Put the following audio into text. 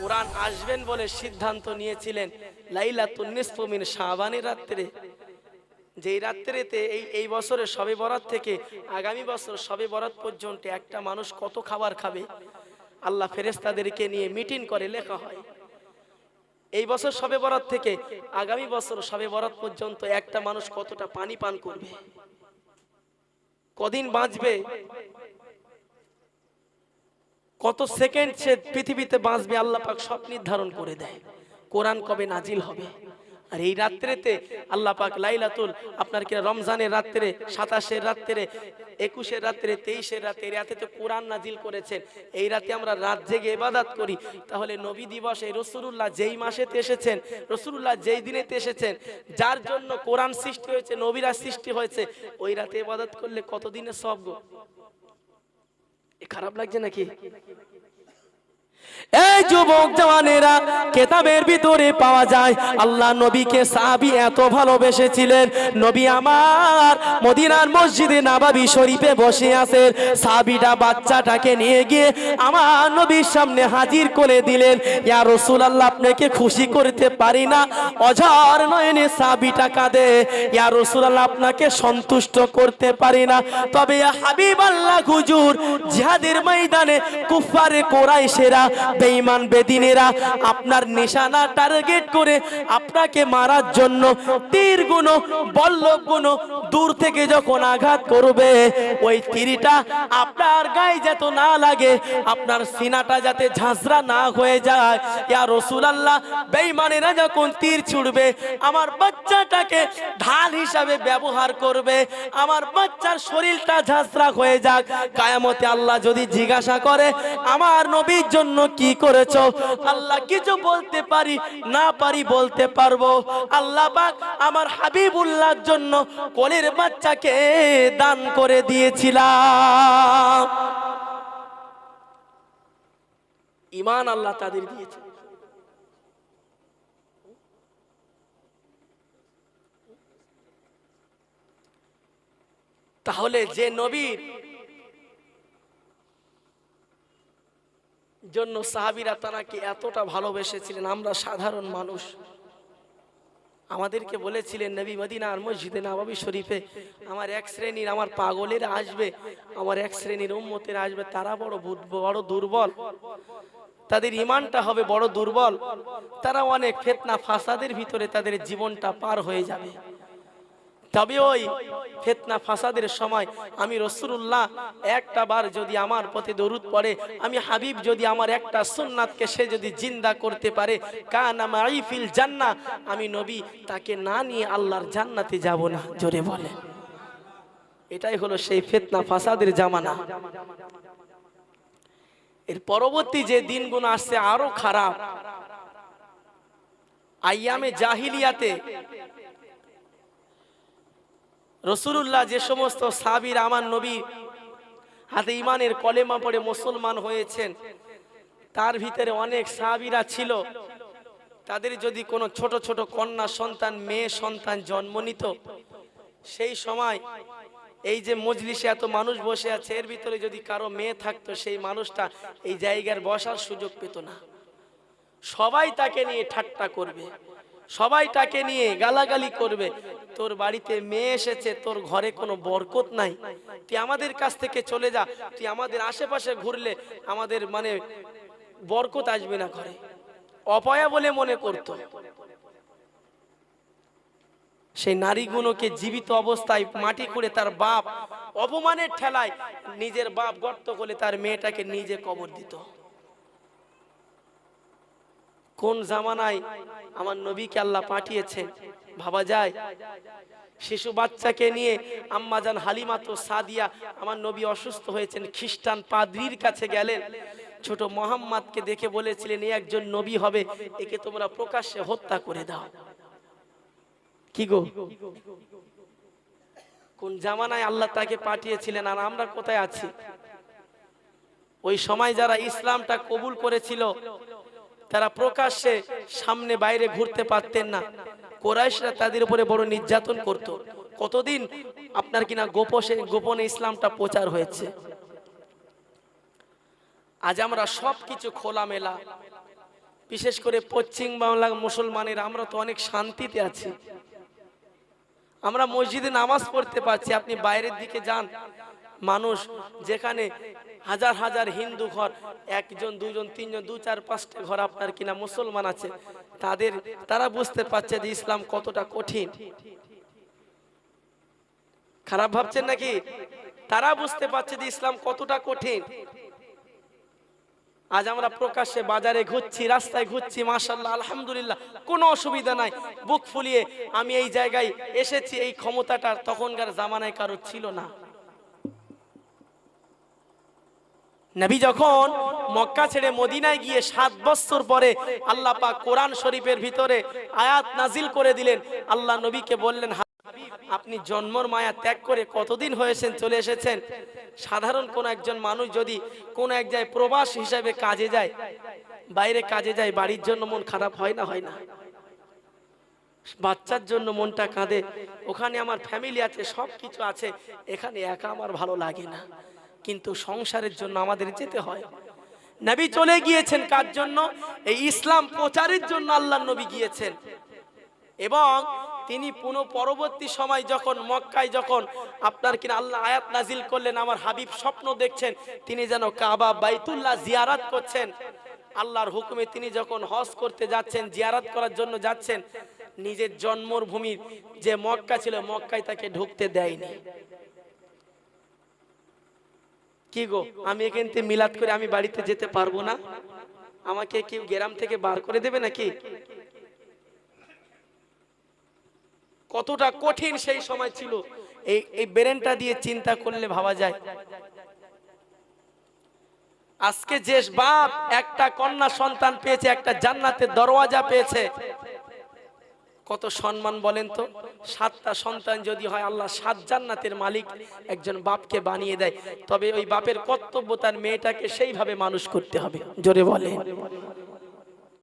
কোরআন আসবেন বলে সিদ্ধান্ত নিয়েছিলেন লাইলা তুন্নিসমিন শাহবানের রাত্রে। যেই রাত্রেতে এই এই বছরের সবে বরাত থেকে আগামী বছর সবে বরাত পর্যন্ত একটা মানুষ কত খাবার খাবে? আল্লাহ ফেরেস্তাদেরকে নিয়ে মিটিং করে লেখা হয়। এই বছর সবে বরাত থেকে আগামী বছর সবে বরাত পর্যন্ত একটা মানুষ কতটা পানি পান করবে? কদিন বাঁচবে? কত সেকেন্ড সে পৃথিবীতে বাঁচবে, আল্লাহ পাক সব নির্ধারণ করে দেয়। কোরআন কবে নাজিল হবে? আর এই রাত্রেতে আল্লাহ পাক লাইলাতুল, আপনার কি রমজানের রাত্রে, সাতাশের রাত্রে, একুশের রাত্রে, তেইশের রাতে এই রাতে তো কোরআন নাজিল করেছেন। এই রাতে আমরা রাত জেগে ইবাদত করি। তাহলে নবী দিবস এই রসুল্লাহ যেই মাসেতে এসেছেন রসুল্লাহ যেই দিনেতে এসেছেন, যার জন্য কোরআন সৃষ্টি হয়েছে, নবীরা সৃষ্টি হয়েছে, ওই রাতে ইবাদত করলে কতদিনের সব খারাপ লাগছে নাকি? এই যুবক জওয়ানেরা, কেতাবের ভিতরে পাওয়া যায়, আল্লাহ নবীকে সাহাবী এত ভালোবেসেছিলেন। নবী আমার মদিনার মসজিদে নাবাবি শরীফে বসে আছেন। সাহাবীটা বাচ্চাটাকে নিয়ে গিয়ে আমার নবীর সামনে হাজির করে দিলেন। ইয়া রাসূলুল্লাহ আপনাকে খুশি করতে পারি না? অঝর নয়নে সাহাবীটা কাঁদে। ইয়া রাসূলুল্লাহ, আপনাকে সন্তুষ্ট করতে পারি না। তবে হাবিব আল্লাহ হুজুর, জিহাদের ময়দানে কুফারে কোরাইশেরা বেঈমান বেদিনেরা, আপনার নিশানা টার্গেট করে আপনাকে মারার জন্য তীর গুণ বল্লভ গুণ দূর থেকে যখন আঘাত করবে, ওই তীরটা আপনার গায়ে যাতে না লাগে, আপনার সিনাটা যাতে ঝাঁঝরা না হয়ে যায়। ইয়া রাসূলুল্লাহ, বেঈমানেরা যখন তীর ছুড়বে, আমার বাচ্চাটাকে ঢাল হিসাবে ব্যবহার করবে, আমার বাচ্চার শরীরটা ঝাঁঝরা হয়ে যাক। কায়ামতে আল্লাহ যদি জিজ্ঞাসা করে, আমার নবীর জন্য কি করেছ? আল্লাহ কিছু বলতে পারি, না পারি বলতে পারব। আল্লাহ আমার হাবিবুল্লাহর জন্য কোলের বাচ্চাকে দান করে দিয়েছিলাম। ইমান আল্লাহ তাদের দিয়েছে। তাহলে যে নবীর জন্য সাহাবিরা তানাকে এতটা ভালোবেসেছিলেন, আমরা সাধারণ মানুষ। আমাদেরকে বলেছিলেন, নবী মদিনা মদিনার মসজিদে নবাবী শরীফে আমার এক শ্রেণির আমার পাগলের আসবে, আমার এক শ্রেণির উম্মতেরা আসবে, তারা বড় বড় দুর্বল। তাদের ইমানটা হবে বড় দুর্বল। তারা অনেক ফেতনা, ফাসাদের ভিতরে তাদের জীবনটা পার হয়ে যাবে। তবে ওই ফেতনা ফাসাদের সময় আমি রসুল্লাহ একটা বার যদি আমার পথে দরুদ পড়ে, আমি হাবিব যদি আমার একটা সুন্নাতকে সে যদি জিন্দা করতে পারে, কান ফিল জান্না আমি নবী তাকে না নিয়ে আল্লাহর জান্নাতে যাব না, জোরে বলে এটাই হলো সেই ফেতনা ফাসাদের জামানা। এর পরবর্তী যে দিনগুলো আসছে আরও খারাপ। আইয়ামে জাহিলিয়াতে রসুল্লাহ যে সমস্ত সাবির আমার নবী হাতে ইমানের কলেমা পড়ে মুসলমান হয়েছেন, তার ভিতরে অনেক সাবিরা ছিল। তাদের যদি কোনো ছোট ছোট কন্যা সন্তান, মেয়ে সন্তান জন্ম নিত, সেই সময় এই যে মজলিসে এত মানুষ বসে আছে, এর ভিতরে যদি কারও মেয়ে থাকতো, সেই মানুষটা এই জায়গার বসার সুযোগ পেত না। সবাই তাকে নিয়ে ঠাট্টা করবে। সবাই তাকে নিয়ে গালাগালি করবে। তোর বাড়িতে মেয়ে এসেছে, তোর ঘরে কোনো বরকত নাই। তুই আমাদের কাছ থেকে চলে যা, তুই আমাদের আশেপাশে ঘুরলে আমাদের মানে বরকত আসবে না ঘরে। অপয়া বলে মনে করতো। সেই নারীগুলোকে জীবিত অবস্থায় মাটি করে তার বাপ অপমানের ঠেলায় নিজের বাপ গর্ত করে তার মেয়েটাকে নিজে কবর দিত। কোন জামানায় আমার নবীকে আল্লাহ পাঠিয়েছেন? ভাবা যায়। শিশু বাচ্চাকে নিয়ে আম্মাজান হালিমা তো সাদিয়া আমার নবী অসুস্থ হয়েছেন, খ্রিস্টান পাদ্রির কাছে গেলেন। ছোট মোহাম্মদকে দেখে বলেছিলেন এই একজন নবী হবে, একে তোমরা প্রকাশ্যে হত্যা করে দাও। কি গো? কোন জামানায় আল্লাহ তাকে পাঠিয়েছিলেন আর আমরা কোথায় আছি? ওই সময় যারা ইসলামটা কবুল করেছিল তারা প্রকাশ্যে সামনে বাইরে ঘুরতে পারতেন না। কোরাইশরা তাদের উপরে বড় নির্যাতন করত। কতদিন আপনার কিনা গোপসে গোপনে ইসলামটা প্রচার হয়েছে। আজ আমরা সব কিছু খোলামেলা। বিশেষ করে পশ্চিম বাংলার মুসলমানের, আমরা তো অনেক শান্তিতে আছি। আমরা মসজিদে নামাজ পড়তে পারছি, আপনি বাইরের দিকে যান। মানুষ যেখানে হাজার হাজার হিন্দু ঘর, একজন দুজন তিনজন, দু চার, পাঁচটা ঘর আপনার কিনা মুসলমান আছে, তাদের, তারা বুঝতে পারছে যে ইসলাম কতটা কঠিন। খারাপ ভাবছেন নাকি? তারা বুঝতে পারছে যে ইসলাম কতটা কঠিন। আজ আমরা প্রকাশ্যে বাজারে ঘুরছি, রাস্তায় ঘুরছি মাশাল্লাহ আলহামদুলিল্লাহ, কোনো অসুবিধা নাই। বুক ফুলিয়ে আমি এই জায়গায় এসেছি, এই ক্ষমতাটা তখনকার জামানায় কারও ছিল না। নবী যখন মক্কা ছেড়ে মদিনায় গিয়ে সাত বছর পরে আল্লাহ পাক কোরআন শরীফের ভিতরে আয়াত নাজিল করে দিলেন, আল্লাহ নবীকে বললেন আপনি জন্মর মায়া ত্যাগ করে কতদিন হয়েছেন, চলে এসেছেন? সাধারণ কোন একজন মানুষ যদি কোন এক জায়গায় প্রবাস হিসাবে কাজে যায়, বাইরে কাজে যায়, বাড়ির জন্য মন খারাপ হয় না হয় না? বাচ্চার জন্য মনটা কাঁদে, ওখানে আমার ফ্যামিলি আছে সব কিছু আছে, এখানে একা আমার ভালো লাগে না। কিন্তু সংসারের জন্য আমাদের যেতে হয়। নবী চলে গিয়েছেন কার জন্য? এই ইসলাম প্রচারের জন্য আল্লাহ নবী গিয়েছেন। এবং তিনি পুনঃ পরবর্তী সময় যখন মক্কায় যখন আপনার কিনা আল্লাহ আয়াত নাজিল করলেন, আমার হাবিব স্বপ্ন দেখছেন, তিনি যেন কাবা বাইতুল্লাহ জিয়ারাত করছেন। আল্লাহর হুকুমে তিনি যখন হজ করতে যাচ্ছেন, জিয়ারাত করার জন্য যাচ্ছেন, নিজের জন্মর ভূমির যে মক্কা ছিল, মক্কায় তাকে ঢুকতে দেয়নি। কি গো? আমি এখান থেকে মিলাদ করে আমি বাড়িতে যেতে পারব না? আমাকে কেউ গ্রাম থেকে বার করে দেবে নাকি? কতটা কঠিন সেই সময় ছিল। এই এই ব্রেনটা দিয়ে চিন্তা করলে ভাবা যায়। আজকে যে বাপ একটা কন্যা সন্তান পেয়েছে, একটা জান্নাতের দরওয়াজা পেয়েছে। কত সম্মান বলেন তো? সাতটা সন্তান যদি হয়, আল্লাহ সাত জান্নাতের মালিক একজন বাপকে বানিয়ে দেয়। তবে ওই বাপের কর্তব্য তার মেয়েটাকে সেইভাবে মানুষ করতে হবে। জোরে বলে